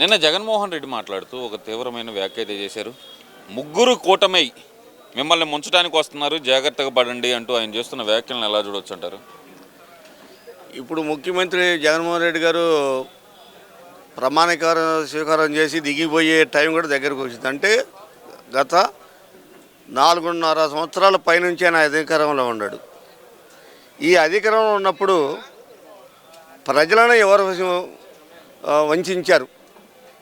నిన్న జగన్మోహన్ రెడ్డి మాట్లాడుతూ ఒక తీవ్రమైన వ్యాఖ్య అయితే చేశారు. ముగ్గురు కూటమై మిమ్మల్ని ముంచడానికి వస్తున్నారు జాగ్రత్తగా పడండి అంటూ ఆయన చేస్తున్న వ్యాఖ్యలను ఎలా చూడొచ్చు అంటారు? ఇప్పుడు ముఖ్యమంత్రి జగన్మోహన్ రెడ్డి గారు ప్రమాణీకారం స్వీకారం చేసి దిగిపోయే టైం కూడా దగ్గరకు వచ్చింది. అంటే గత నాలుగున్నర సంవత్సరాల పైనుంచి ఆయన అధికారంలో ఉన్నాడు. ఈ అధికారంలో ఉన్నప్పుడు ప్రజలను ఎవరు వంచారు?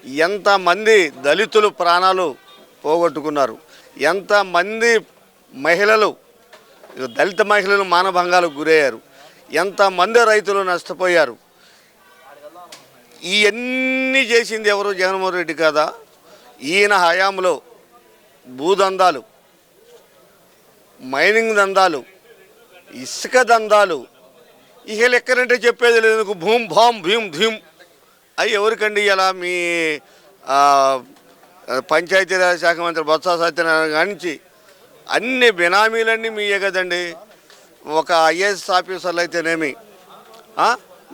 ఎంతమంది దళితులు ప్రాణాలు పోగొట్టుకున్నారు? ఎంతమంది మహిళలు దళిత మహిళలు మానభంగాలకు గురయ్యారు? ఎంతమంది రైతులు నష్టపోయారు? ఇవన్నీ చేసింది ఎవరు? జగన్మోహన్ రెడ్డి కాదా? ఈయన హయాంలో భూదందాలు మైనింగ్ దందాలు ఇసుక దందాలు. ఇక లెక్కనంటే చెప్పేది లేదు. భూమ్ భామ్ భీమ్ ధీమ్ అవి ఎవరికండి ఇలా మీ పంచాయతీరాజ్ శాఖ మంత్రి బొత్స సత్యనారాయణ గారించి అన్ని బినామీలన్నీ మీయే కదండి. ఒక ఐఏఎస్ ఆఫీసర్లు అయితేనేమి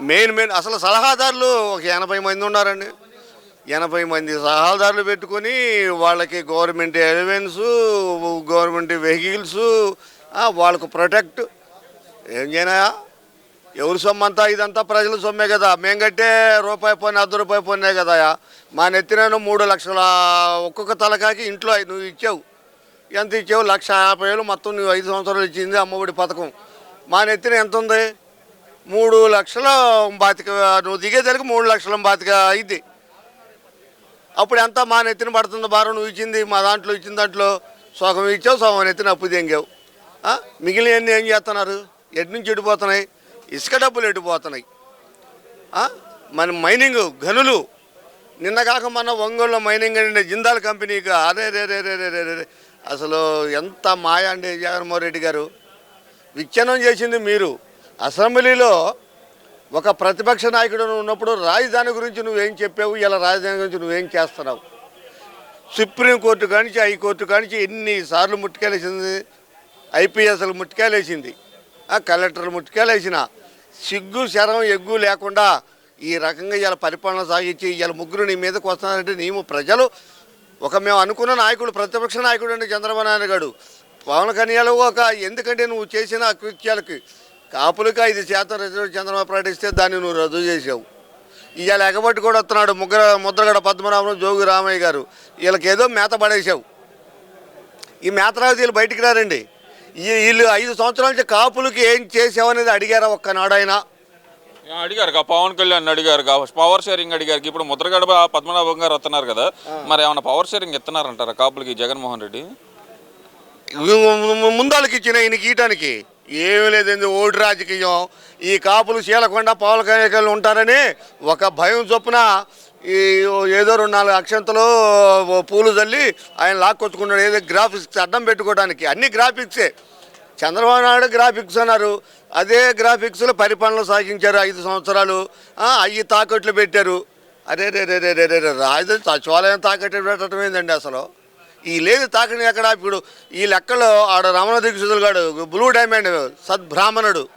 మెయిన్ మెయిన్ అసలు సలహాదారులు ఒక ఎనభై మంది ఉన్నారండి. ఎనభై మంది సలహాదారులు పెట్టుకొని వాళ్ళకి గవర్నమెంట్ ఎలివెన్స్ గవర్నమెంట్ వెహికల్స్ వాళ్ళకు ప్రొటెక్ట్. ఏం చేయనాయా ఎవరి సొమ్మంతా? ఇదంతా ప్రజల సొమ్మే కదా. మేము కట్టే రూపాయి పన్ను అర్ధ రూపాయి పోయినాయి కదా మా నెత్తిన మూడు లక్షల ఒక్కొక్క తలకాకి ఇంట్లో నువ్వు ఇచ్చావు. ఎంత ఇచ్చావు? లక్ష యాభై వేలు మొత్తం నువ్వు ఐదు సంవత్సరాలు ఇచ్చింది అమ్మఒడి పథకం. మా నెత్తిన ఎంత ఉంది? మూడు లక్షల బాతిక నువ్వు దిగేసరికి మూడు లక్షల బాతిక అయింది. అప్పుడు ఎంత మా నెత్తిన పడుతుంది భారం నువ్వు ఇచ్చింది మా దాంట్లో ఇచ్చిన దాంట్లో సగం ఇచ్చావు సగం నెత్తిన అప్పు తెంగావు. మిగిలిన ఏం చేస్తున్నారు? ఎటు నుంచి ఎడిపోతున్నాయి ఇసుక డబ్బులు ఎడిపోతున్నాయి మన మైనింగ్ గనులు. నిన్న కాక మన ఒంగోలులో మైనింగ్ అండి జిందాల్ కంపెనీకి అరే రే రే రే రే రే రే. అసలు ఎంత మాయ అండి జగన్మోహన్ రెడ్డి గారు. విచ్ఛిన్నం చేసింది మీరు. అసెంబ్లీలో ఒక ప్రతిపక్ష నాయకుడు ఉన్నప్పుడు రాజధాని గురించి నువ్వేం చెప్పావు? ఇలా రాజధాని గురించి నువ్వేం చేస్తున్నావు? సుప్రీంకోర్టు కానించి హైకోర్టు కానించి ఎన్నిసార్లు ముట్టుకెళ్ళేసింది? ఐపీఎస్లు ముట్టుకెళ్ళేసింది. కలెక్టర్లు ముట్టుకెళ్ళేసిన సిగ్గు శరం ఎగ్గు లేకుండా ఈ రకంగా ఇలా పరిపాలన సాగించి ఇలా ముగ్గురు నీ మీదకి వస్తున్నారంటే నీవు ప్రజలు ఒక మేము అనుకున్న నాయకుడు ప్రతిపక్ష నాయకుడు అండి చంద్రబాబు నాయుడు గారు పవన్ కళ్యాణ్ ఒక ఎందుకంటే నువ్వు చేసిన కృత్యాలకి కాపులకి ఐదు శాతం రిజర్వ్ చంద్రబాబు ప్రకటిస్తే దాన్ని నువ్వు రద్దు చేసావు ఇవాళ ఎగబట్టి కూడా వస్తున్నాడు ముగ్గుర ముద్రగడ పద్మనాభం జోగి రామయ్య గారు. వీళ్ళకేదో మేత పడేసావు ఈ మేతరావు వీళ్ళు బయటికి రారండి. వీళ్ళు ఐదు సంవత్సరాల నుంచి కాపులకి ఏం చేసావనేది అడిగారా ఒక్కనాడైనా అడిగారు కా పవన్ కళ్యాణ్ అడిగారు కా పవర్ షేరింగ్ అడిగారు. ఇప్పుడు ముద్రగడ పద్మనాభం గారు వస్తున్నారు కదా. మరి ఏమైనా పవర్ షేరింగ్ ఇస్తున్నారంటారా కాపులకి జగన్మోహన్ రెడ్డి? ముందాలకి ఇచ్చిన ఈయనకి ఈయటానికి ఏమీ లేదండి ఓడి రాజకీయం. ఈ కాపులు చీలకుండా పవన్ కళ్యాణ్ ఉంటారని ఒక భయం చొప్పున ఈ ఏదో రెండు నాలుగు అక్షంతలు పూలు చల్లి ఆయన లాక్కొచ్చుకున్నాడు. ఏదో గ్రాఫిక్స్ అడ్డం పెట్టుకోవడానికి. అన్ని గ్రాఫిక్సే చంద్రబాబు నాయుడు గ్రాఫిక్స్ అన్నారు. అదే గ్రాఫిక్స్లో పరిపాలన సాగించారు ఐదు సంవత్సరాలు. అవి అయ్యి తాకట్లు పెట్టారు. అరే రే రే రే రే రే రాజు రాజధాని సచివాలయం తాకట్టు పెట్టడం ఏందండి అసలు? ఈ లేదు తాకని ఎక్కడ ఇప్పుడు ఈ లెక్కలో ఆడ రమణ దీక్షితులు గాడు బ్లూ డైమండ్ సద్బ్రాహ్మణుడు.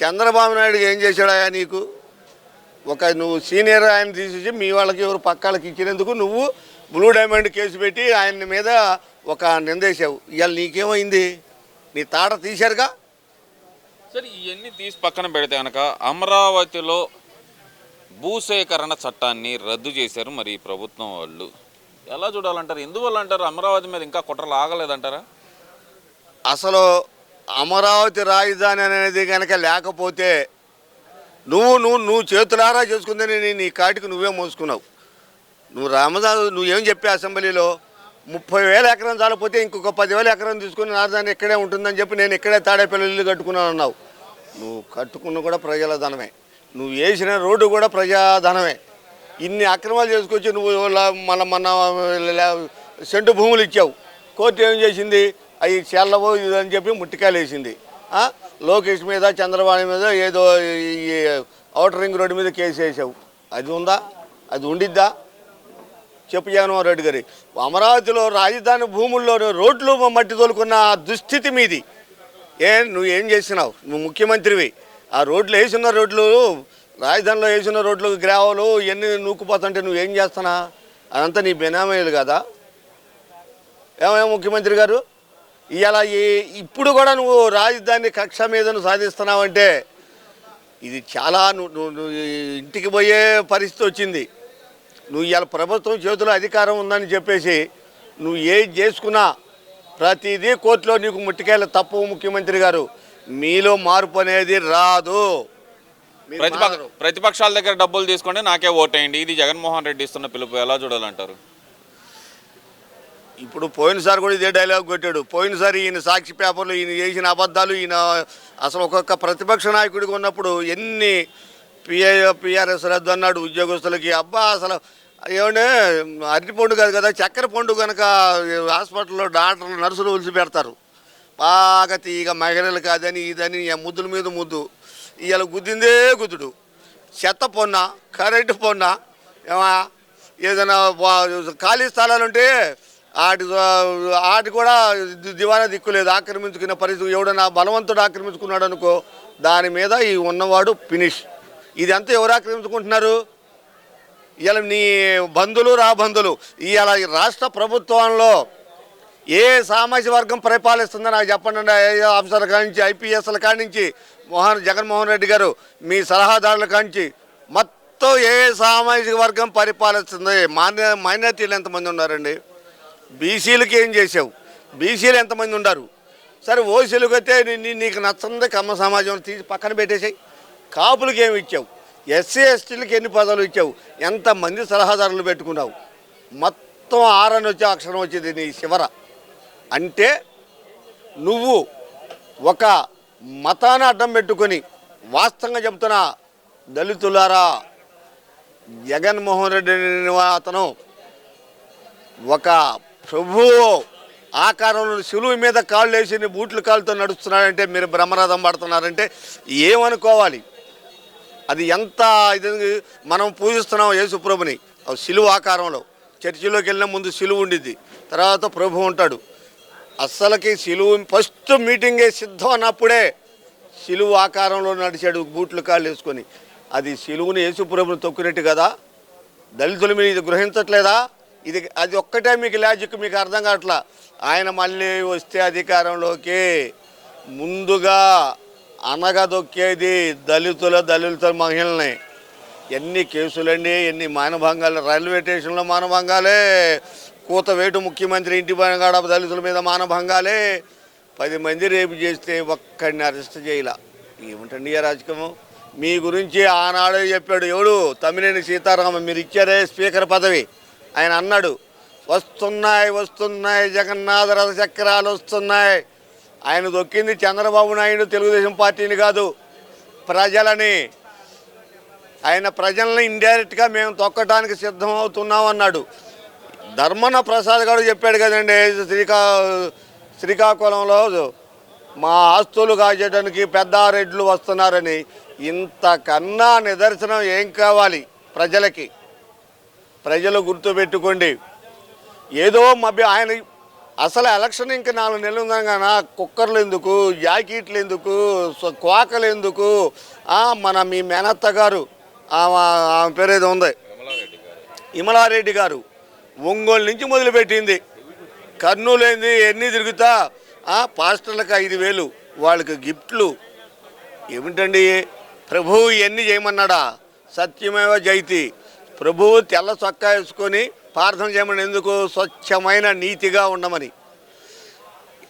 చంద్రబాబు నాయుడు ఏం చేశాడా నీకు? ఒక నువ్వు సీనియర్ ఆయన తీసేసి మీ వాళ్ళకి ఎవరు పక్కాళ్ళకి ఇచ్చినందుకు నువ్వు బ్లూ డైమండ్ కేసు పెట్టి ఆయన మీద ఒక నిందేశావు. ఇవాళ నీకేమైంది? నీ తాట తీశారుగా? సరే ఇవన్నీ తీసి పక్కన పెడితే కనుక అమరావతిలో భూసేకరణ చట్టాన్ని రద్దు చేశారు మరి ప్రభుత్వం వాళ్ళు. ఎలా చూడాలంటారు? ఎందువల్ల అంటారు? అమరావతి మీద ఇంకా కుట్రలు ఆగలేదంటారా? అసలు అమరావతి రాజధాని అనేది కనుక లేకపోతే నువ్వు నువ్వు నువ్వు చేతులారా చేసుకుందని నీ నీ కాటికి నువ్వే మోసుకున్నావు. నువ్వు రామదాసు నువ్వేం చెప్పి అసెంబ్లీలో ముప్పై వేల ఎకరం చాలపోతే ఇంకొక పదివేల ఎకరం తీసుకుని రాజధాని ఇక్కడే ఉంటుందని చెప్పి నేను ఇక్కడే తాడేపల్లి ఇల్లు కట్టుకున్నాను అన్నావు. నువ్వు కట్టుకున్న కూడా ప్రజల ధనమే నువ్వు వేసిన రోడ్డు కూడా ప్రజాధనమే. ఇన్ని అక్రమాలు చేసుకొచ్చి నువ్వు మన మన సెంటు భూములు ఇచ్చావు. కోర్టు ఏం చేసింది? అవి చెల్లవో ఇదని చెప్పి ముట్టికాయలు వేసింది. లోకేష్ మీద చంద్రబాబు మీద ఏదో ఈ ఔటర్ రింగ్ రోడ్డు మీద కేసు వేసావు. అది ఉందా? అది ఉండిద్దా? చెప్పు జగన్మోహన్ రెడ్డి గారి. అమరావతిలో రాజధాని భూముల్లో రోడ్లు మట్టి తోలుకున్న దుస్థితి మీది. ఏ నువ్వు ఏం చేసినావు నువ్వు ముఖ్యమంత్రివి. ఆ రోడ్లు వేసిన రోడ్లు రాజధానిలో వేసిన రోడ్లు గ్రావలు ఎన్ని నూక్కుపోతుంటే నువ్వేం చేస్తున్నా అదంతా నీ బెనామీలు కదా. ఏమయ్యా ముఖ్యమంత్రి గారు? ఈ ఇప్పుడు కూడా నువ్వు రాజధాని కక్ష మీద నువ్వు సాధిస్తున్నావంటే ఇది చాలా నువ్వు ఇంటికి పోయే పరిస్థితి వచ్చింది. నువ్వు ఇవాళ ప్రభుత్వం చేతిలో అధికారం ఉందని చెప్పేసి నువ్వు ఏది చేసుకున్నా ప్రతిదీ కోర్టులో నీకు ముట్టికాయల తప్పు ముఖ్యమంత్రి గారు. మీలో మార్పు అనేది రాదు. ప్రతిపక్ష. ప్రతిపక్షాల దగ్గర డబ్బులు తీసుకుంటే నాకే ఓటేయండి. ఇది జగన్మోహన్ రెడ్డి ఇస్తున్న పిలుపు ఎలా చూడాలంటారు? ఇప్పుడు పోయినసారి కూడా ఇదే డైలాగ్ కొట్టాడు. పోయినసారి ఈయన సాక్షి పేపర్లు ఈయన చేసిన అబద్ధాలు ఈయన అసలు ఒక్కొక్క ప్రతిపక్ష నాయకుడిగా ఉన్నప్పుడు ఎన్ని పిఐ పిఆర్ఎస్ రద్దు అన్నాడు ఉద్యోగస్తులకి. అబ్బా అసలు ఏమంటే అరటి పండు కాదు కదా చక్కెర పండు కనుక హాస్పిటల్లో డాక్టర్లు నర్సులు ఉలిసి పెడతారు బాగా తీగ మహిళలు కాదని ఇదని ముద్దుల మీద ముద్దు. ఇవాళ గుద్దిందే గుద్దుడు. చెత్త పొన్న కరెంటు పొన్న ఏమా ఏదైనా ఖాళీ స్థలాలు ఉంటే ఆటి ఆటి కూడా ది- దివానా దిక్కులేదు ఆక్రమించుకున్న పరిస్థితి ఎవడన్నా బలవంతుడు ఆక్రమించుకున్నాడు అనుకో దాని మీద ఈ ఉన్నవాడు ఫినిష్. ఇదంతా ఎవరు ఆక్రమించుకుంటున్నారు? ఇలా నీ బంధువులు రా బంధువులు. ఇలా రాష్ట్ర ప్రభుత్వంలో ఏ సామాజిక వర్గం పరిపాలిస్తుందో నాకు చెప్పండి ఆఫీసర్ల కానించి నుంచి ఐపీఎస్ల కానించి నుంచి మోహన్ జగన్మోహన్ రెడ్డి గారు మీ సలహాదారుల కానించి నుంచి మొత్తం ఏ సామాజిక వర్గం పరిపాలిస్తుంది మాన్య మైనార్టీలు ఎంతమంది ఉన్నారండి? బీసీలకి ఏం చేసావు బీసీలు ఎంతమంది ఉన్నారు సరే ఓసీలకు అయితే నీకు నచ్చంది కమ్మ సమాజం తీసి పక్కన పెట్టేసాయి. కాపులకి ఏమి ఇచ్చావు? ఎస్సీ ఎస్టీలకి ఎన్ని పదవులు ఇచ్చావు? ఎంతమంది సలహాదారులు పెట్టుకున్నావు? మొత్తం ఆరని వచ్చే అక్షరం వచ్చింది నీ శివర అంటే నువ్వు ఒక మతాన్ని అడ్డం పెట్టుకొని వాస్తవంగా చెప్తున్నా దళితులారా జగన్మోహన్ రెడ్డి అతను ఒక ప్రభువు ఆకారంలో సులువు మీద కాళ్ళు వేసి బూట్లు కాళ్ళతో నడుస్తున్నాడంటే మీరు బ్రహ్మరథం పడుతున్నారంటే ఏమనుకోవాలి? అది ఎంత ఇది మనం పూజిస్తున్నాం యేసుప్రభుని సిలువు ఆకారంలో. చర్చిలోకి వెళ్ళిన ముందు సిలువు ఉండిద్ది. తర్వాత ప్రభు ఉంటాడు. అస్సలకి సిలువు ఫస్ట్ మీటింగే సిద్ధం అన్నప్పుడే సిలువు ఆకారంలో నడిచాడు బూట్లు కాళ్ళు వేసుకొని. అది సిలువుని యేసుప్రభుని తొక్కినట్టు కదా? దళితుల మీద ఇది గ్రహించట్లేదా? ఇది అది ఒక్కటే మీకు లాజిక్ మీకు అర్థం కావట్లా? ఆయన మళ్ళీ వస్తే అధికారంలోకి ముందుగా అనగదొక్కేది దళితుల దళితుల మహిళల్ని. ఎన్ని కేసులండి ఎన్ని మానభంగాలు. రైల్వే స్టేషన్లో మానభంగాలే. కూతవేటు ముఖ్యమంత్రి ఇంటి పైన దళితుల మీద మానభంగాలే. పది మంది రేపు చేస్తే ఒక్కడిని అరెస్ట్ చేయాల. ఏమిటండి ఏ రాజకీయం మీ గురించి ఆనాడే చెప్పాడు ఎవడు? తమ్మినేని సీతారామ మీరు ఇచ్చారే స్పీకర్ పదవి. ఆయన అన్నాడు వస్తున్నాయి వస్తున్నాయి జగన్నాథ రథ చక్రాలు వస్తున్నాయి. ఆయన దొక్కింది చంద్రబాబు నాయుడు తెలుగుదేశం పార్టీని కాదు ప్రజలని. ఆయన ప్రజల్ని ఇండైరెక్ట్గా మేము తొక్కడానికి సిద్ధం అవుతున్నాం అన్నాడు. ధర్మన ప్రసాద్ గారు చెప్పాడు కదండి శ్రీకా శ్రీకాకుళంలో మా ఆస్తులు కాచేయడానికి పెద్దారెడ్లు వస్తున్నారని. ఇంతకన్నా నిదర్శనం ఏం కావాలి ప్రజలకి? ప్రజలు గుర్తుపెట్టుకోండి. ఏదో మభ్య ఆయన అసలు ఎలక్షన్ ఇంకా నాలుగు నెలలు ఉందనగానా కుక్కర్లు ఎందుకు? జాకెట్లు ఎందుకు? క్వాకలు కోకలు ఎందుకు మన మీ మేనత్త గారు ఆమె పేరు ఏదో ఉంది. ఇమలారెడ్డి గారు ఒంగోలు నుంచి మొదలుపెట్టింది. కర్నూలు ఏంది ఎన్ని తిరుగుతా? పాస్టర్లకు ఐదు వేలు వాళ్ళకి గిఫ్ట్లు. ఏమిటండి? ప్రభువు ఇవన్నీ చేయమన్నాడా? సత్యమేవ జైతి. ప్రభువు తెల్ల చొక్కా వేసుకొని ప్రార్థన చేయమని ఎందుకు? స్వచ్ఛమైన నీతిగా ఉండమని.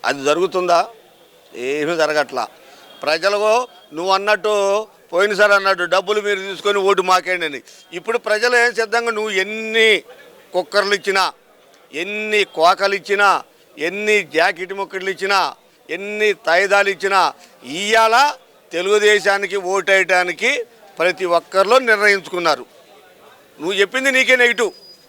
అది జరుగుతుందా? ఏమీ జరగట్లా. ప్రజలకు నువ్వు అన్నట్టు పోయినసారి అన్నట్టు డబ్బులు మీరు తీసుకొని ఓటు మాకేయండి అని. ఇప్పుడు ప్రజలు ఏం సిద్ధంగా నువ్వు ఎన్ని కుక్కర్లు ఇచ్చినా ఎన్ని కోకలు ఇచ్చినా ఎన్ని జాకెట్ ముక్కలు ఇచ్చినా ఎన్ని తాయిదాలు ఇచ్చినా ఇవాళ తెలుగుదేశానికి ఓటేయటానికి ప్రతి ఒక్కరిలో నిర్ణయించుకున్నారు. నువ్వు చెప్పింది నీకే నెగిటివ్.